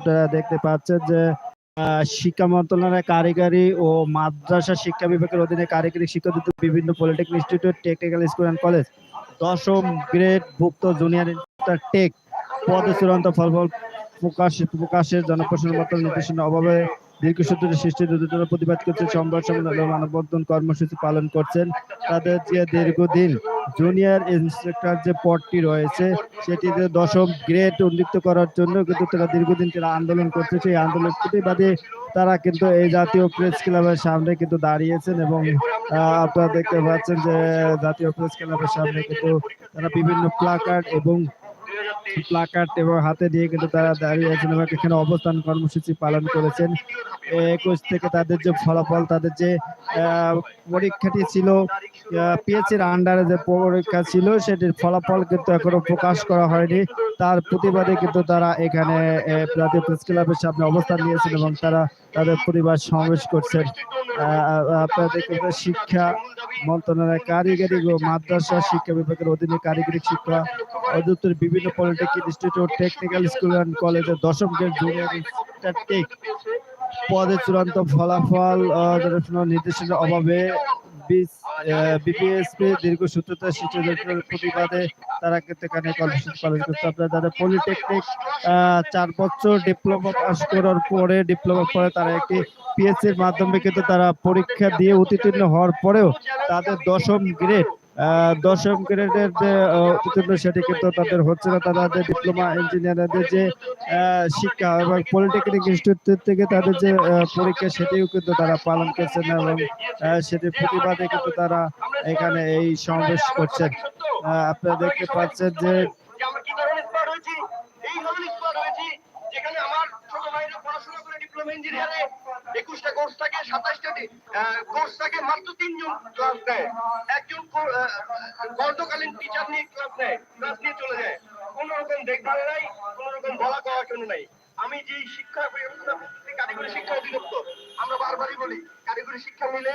আপনারা দেখতে পাচ্ছেন যে শিক্ষা মন্ত্রণালয়ের কারিগরি ও মাদ্রাসা শিক্ষা বিভাগের অধীনে কারিগরি শিক্ষা দিতে বিভিন্ন polytechnic institute technical school and college দশম গ্রেড ভুক্ত জুনিয়র ইনস্টিটিউট টেক পদে চূড়ান্ত ফলাফল প্রকাশ, প্রকাশের জনপ্রশাসন মন্ত্রণালয় নির্দেশনা অভাবে দীর্ঘসূত্রের সৃষ্টি দুর্নীতির প্রতিবাদ করছে। সংবাদ সম্মেলন মানববন্ধন কর্মসূচি পালন করছেন। তাদের যে দীর্ঘদিন জুনিয়র ইন্সট্রাক্টর যে পদটি রয়েছে সেটিতে দশম গ্রেড উন্নীত করার জন্য কিন্তু তারা দীর্ঘদিন তারা আন্দোলন করছে। সেই আন্দোলন প্রতিবাদে তারা কিন্তু এই জাতীয় প্রেস ক্লাবের সামনে কিন্তু দাঁড়িয়েছেন এবং আপনারা দেখতে পাচ্ছেন যে জাতীয় প্রেস ক্লাবের সামনে কিন্তু তারা বিভিন্ন প্লাকার্ড এবং প্লাকার্ড এবং হাতে দিয়ে কিন্তু তারা দাঁড়িয়ে আছেন এবং এখানে অবস্থান কর্মসূচি পালন করেছেন। একুশ থেকে তাদের যে ফলাফল, তাদের যে পরীক্ষাটি ছিল পিএসসির আন্ডারে যে পরীক্ষা ছিল, সেটির ফলাফল কিন্তু এখনও প্রকাশ করা হয়নি। তার প্রতিবাদে কিন্তু তারা এখানে জাতীয় প্রেস ক্লাবের সামনে অবস্থান নিয়েছেন এবং তারা তাদের প্রতিবাদ সমাবেশ করছেন। দেখতে শিক্ষা মন্ত্রণালয় কারিগরি ও মাদ্রাসা শিক্ষা বিভাগের অধীনে কারিগরি শিক্ষা অধিদপ্তরের বিভিন্ন polytechnic institute technical school and কলেজের দশম গ্রেড জুনিয়র পদে চূড়ান্ত ফলাফল নির্দেশনার অভাবে বিপিএসপি শিশুদের প্রতিবাদে তারা কিন্তু এখানে কর্মসূচি পালন করছে। আপনারা যারা পলিটেকনিক চার বছর ডিপ্লোমা পাস করার পরে ডিপ্লোমা পরে তারা একটি পিএসসির মাধ্যমে কিন্তু তারা পরীক্ষা দিয়ে উত্তীর্ণ হওয়ার পরেও তাদের দশম গ্রেড দশম গ্রেডের যে উত্তীর্ণ সেটি কিন্তু তাদের হচ্ছে না। তাদের ডিপ্লোমা ইঞ্জিনিয়ারদের যে শিক্ষা এবং পলিটেকনিক ইনস্টিটিউট থেকে তাদের যে পরীক্ষা সেটিও কিন্তু তারা পালন করছেন এবং সেটির প্রতিবাদে কিন্তু তারা এখানে এই সমাবেশ করছেন। আপনারা দেখতে পাচ্ছেন যে যে যেখানে আমার ছোট ভাইরা পড়াশোনা করে ডিপ্লোমা ইঞ্জিনিয়ারে একুশটা কোর্স থাকে, সাতাশটা কোর্স থাকে মাত্র তিনজন ক্লাস নেয়। একজন গর্ধকালীন টিচার নিয়ে ক্লাস নেয় ক্লাস নিয়ে চলে যায়। কোন রকম দেখভাল নাই, কোন রকম বলা কওয়ার জন্য নাই। আমি যে শিক্ষা কারিগরি শিক্ষা অধিদপ্তর আমরা বারবারই বলি কারিগরি শিক্ষা মিলে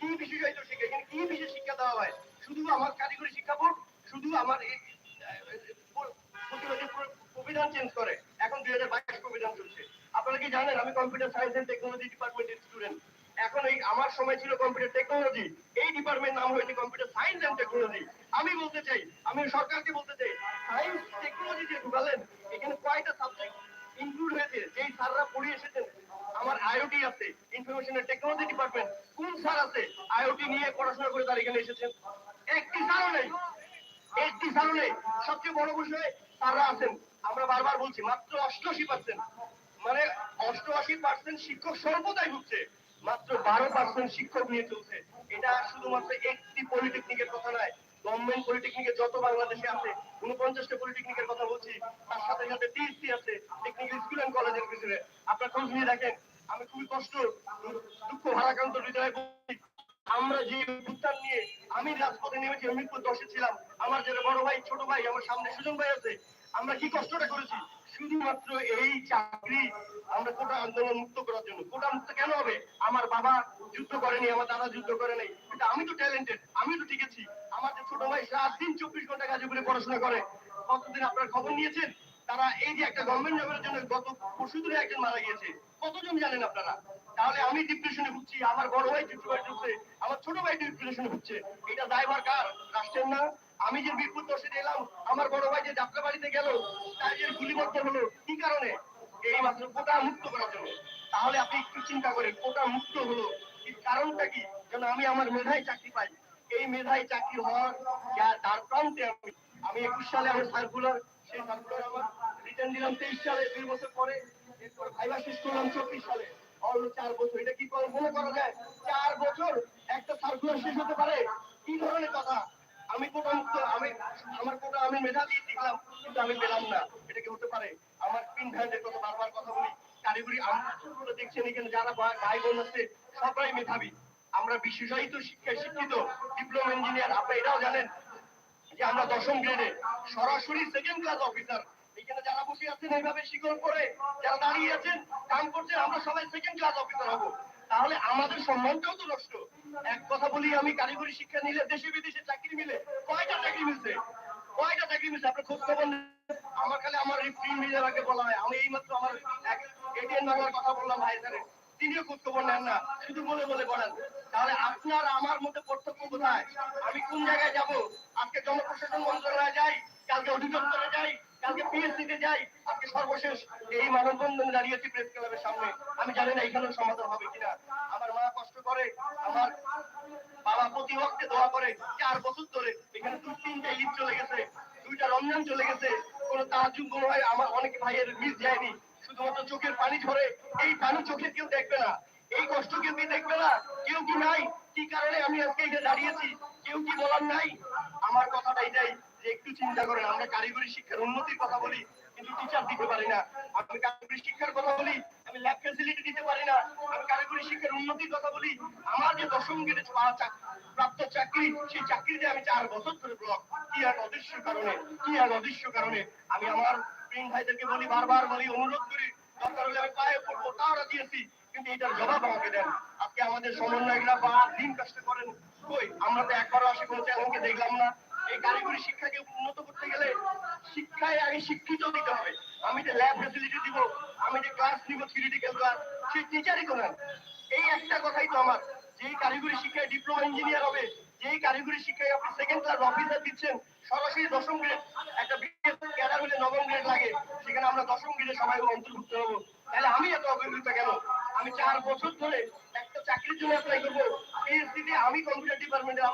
কি বিশেষায়িত শিক্ষা? এখানে কি বিশেষ শিক্ষা দেওয়া হয়? শুধু আমার কারিগরি শিক্ষা বোর্ড, শুধু আমার এই প্রবিধান চেঞ্জ করে। এখন দুই হাজার বাইশ প্রবিধান চলছে। আপনারা কি জানেন, আমি কম্পিউটার সায়েন্স এন্ড টেকনোলজি ডিপার্টমেন্টের স্টুডেন্ট এখন এই আমার সময় ছিল কম্পিউটার টেকনোলজি এই ডিপার্টমেন্ট নাম হয়েছে কম্পিউটার সায়েন্স এন্ড টেকনোলজি আমি বলতে চাই, আমি সরকারকে বলতে চাই সায়েন্স টেকনোলজি যে ঢুকালেন এখানে কয়টা সাবজেক্ট ইনক্লুড হয়েছে? যেই স্যাররা পড়িয়ে এসেছেন আমার আইওটি আছে ইনফরমেশন টেকনোলজি ডিপার্টমেন্ট কোন স্যার আছে? আইওটি নিয়ে পড়াশোনা করে তারা এখানে এসেছেন। একটি স্যারও নেই। একটি স্যারও নেই। সবচেয়ে বড় বিষয় স্যাররা আছেন। আমরা বারবার বলছি, মাত্র অষ্টআশি পার্সেন্ট মানে অষ্টআশি পার্সেন্ট শিক্ষক সম্প্রদায় ঢুকছে মাত্র বারো পার্সেন্ট শিক্ষক নিয়ে চলছে। এটা শুধুমাত্র একটি পলিটেকনিকের কথা নয়। গভর্নমেন্ট পলিটেকনিকের যত বাংলাদেশে আছে, উনপঞ্চাশটা পলিটেকনিকের কথা বলছি, তার সাথে সাথে টিএসসি আছে টেকনিক্যাল স্কুল অ্যান্ড কলেজের ভিতরে আপনার খোঁজ নিয়ে দেখেন আমি খুবই কষ্ট, দুঃখ, ভারাক্রান্ত হৃদয়ে আমরা যে উত্থান নিয়ে আমি রাজপথে নেমেছি মিরপুর দশে ছিলাম। আমার যারা বড় ভাই, ছোট ভাই, আমার সামনে সুজন ভাই আছে, আমরা কি কষ্টটা করেছি? শুধুমাত্র এই চাকরি আমরা কোটা আন্দোলন মুক্ত করার জন্য। কোটা মুক্ত কেন হবে? আমার বাবা যুদ্ধ করেনি, আমার দাদা যুদ্ধ করে নাই। কিন্তু আমি তো ট্যালেন্টেড আমি তো টিকেছি আমার যে ছোট ভাই সাত দিন চব্বিশ ঘণ্টা গাজীপুরে পড়াশোনা করে। কতদিন আপনার খবর নিয়েছেন? তারা এই যে একটা গভর্নমেন্ট জবের জন্য গত পরশু দিনে একজন মারা গিয়েছে। কতজন জানেন আপনারা? তাহলে আমি ডিপ্রেশনে ভুগছি, আমার বড় ভাই ডিপ্রেশনে ঢুকছে, আমার ছোট ভাই ডিপ্রেশনে ভুগছে। এটা দায়ভার কার? রাষ্ট্রের না। আমি যে বীরপুর দশে এলাম, আমার বড় ভাই যে যাত্রা বাড়িতে গেল, তার যে গুলিবদ্ধ হলো, কি কারণে? এই মাত্র কোটা মুক্ত করার জন্য। তাহলে আপনি একটু চিন্তা করেন, কোটা মুক্ত হলো, এর কারণটা কি? যেন আমি আমার মেধায় চাকরি পাই। এই মেধায় চাকরি হওয়ার যা- তার প্রান্তে আমি আমি একুশ সালে আমার সার্কুলার সেই সার্কুলার আমার রিটার্ন দিলাম তেইশ সালে, দুই বছর পরে এরপর ভাইবা শেষ করলাম চব্বিশ সালে। অন্য চার বছর, এটা কি করে মনে করা যায়, চার বছর একটা সার্কুলার শেষ হতে পারে? কি ধরনের কথা? আমি কোটা মুক্ত, আমি, আমার কোটা আমি মেধা দিয়ে শিখলাম কিন্তু আমি পেলাম না। এটা কি হতে পারে? আমার পিন ভ্যানের কথা বারবার কথা বলি, কারিগরি আমরা দেখছেন এখানে যারা ভাই- বোন আছে সবাই মেধাবী। আমরা বিশেষায়িত শিক্ষায় শিক্ষিত ডিপ্লোমা ইঞ্জিনিয়ার আপনি এটাও জানেন যে আমরা দশম গ্রেডে সরাসরি সেকেন্ড ক্লাস অফিসার এখানে যারা বসে আছেন, এইভাবে শিকল করে যারা দাঁড়িয়ে আছেন, কাম করছেন, আমরা সবাই সেকেন্ড ক্লাস অফিসার হব। তাহলে আমাদের সম্মানটাও তো নষ্ট। এক কথা বলি, আমি কারিগরি শিক্ষা নিলে দেশে বিদেশে চাকরি মিলে কয়টা চাকরি মিলছে? কয়টা চাকরি মিলছে? আপনার খোঁজ খবর আমার খালি আমার রিপ্রিন মিলে আগে বলা হয়। আমি এইমাত্র আমার এক বাংলার কথা বললাম ভাই স্যারের। তিনিও খোঁজ খবর নেন না, শুধু বলে বলে বলেন তাহলে আপনার আমার মধ্যে পার্থক্য কোথায়? আমি কোন জায়গায় যাব? আজকে জনপ্রশাসন মন্ত্রণালয়ে যাই, কালকে অধিদপ্তরে যাই কালকে পিএসসি তে যাই, আজকে সর্বশেষ এই মানববন্ধনে দাঁড়িয়েছি প্রেস ক্লাবের সামনে। আমি জানি না এখানে সমাধান হবে কিনা। আমার মা কষ্ট করে, আমার বাবা প্রতি ওয়াক্তে দোয়া করে, চার বছর ধরে এখানে দুই তিনটা ঈদ চলে গেছে, দুইটা রমজান চলে গেছে। কোনো তাহাজুম হয়, আমার অনেক ভাইয়ের মিস যায়নি। শুধুমাত্র চোখের পানি ঝরে, এই পানি চোখে কেউ দেখবে না। এই কষ্ট কেউ কি দেখবে না? কেউ কি নাই? কি কারণে আমি আজকে এখানে দাঁড়িয়েছি? কেউ কি বলার নাই? আমার কথাটা এটাই। একটু চিন্তা করেন, আমরা কারিগরি শিক্ষার উন্নতির কথা বলি, কিন্তু টিচার দিতে পারি না। আমি কারিগরি শিক্ষার কথা বলি, আমি ল্যাব ফ্যাসিলিটি দিতে পারি না। আমি কারিগরি শিক্ষার উন্নতির কথা বলি, আমার যে দশম গ্রেডে পাওয়া প্রাপ্ত চাকরি, সেই চাকরিতে আমি চার বছর ধরে ব্লক কি আর অদৃশ্য কারণে, কি আর অদৃশ্য কারণে? আমি আমার প্রিন্ট ভাইদেরকে বলি, বারবার বলি, অনুরোধ করি, দরকার হলে আমি পায়ে পড়ব, তাওরা দিয়েছি, কিন্তু এটার জবাব আমাকে দেন। আজকে আমাদের সমন্বয়করা বা দিন কষ্ট করেন, কই? আমরা তো একবারও আসে কোনো চ্যানেলকে দেখলাম না। এই কারিগরি শিক্ষাকে উন্নত করতে গেলে শিক্ষায় আগে শিক্ষিত দিতে হবে। আমি যে ল্যাব ফ্যাসিলিটি দিব, আমি যে ক্লাস নিব থিওরিটিক্যাল ক্লাস সেই টিচারই করেন এই একটা কথাই তো আমার যেই কারিগরি শিক্ষায় ডিপ্লোমা ইঞ্জিনিয়ার হবে যেই কারিগরি শিক্ষায় আপনি সেকেন্ড ক্লাস অফিসার দিচ্ছেন, সরাসরি দশম গ্রেড একটা ক্যাডার হলে নবম গ্রেড লাগে, সেখানে আমরা দশম গ্রেডে সবাই অন্তর্ভুক্ত হব। তাহলে আমি এত অবহেলিত কেন? আমি চার বছর ধরে একটা চাকরির জন্য অ্যাপ্লাই করব। পিএসসি আমি কম্পিউটার ডিপার্টমেন্টে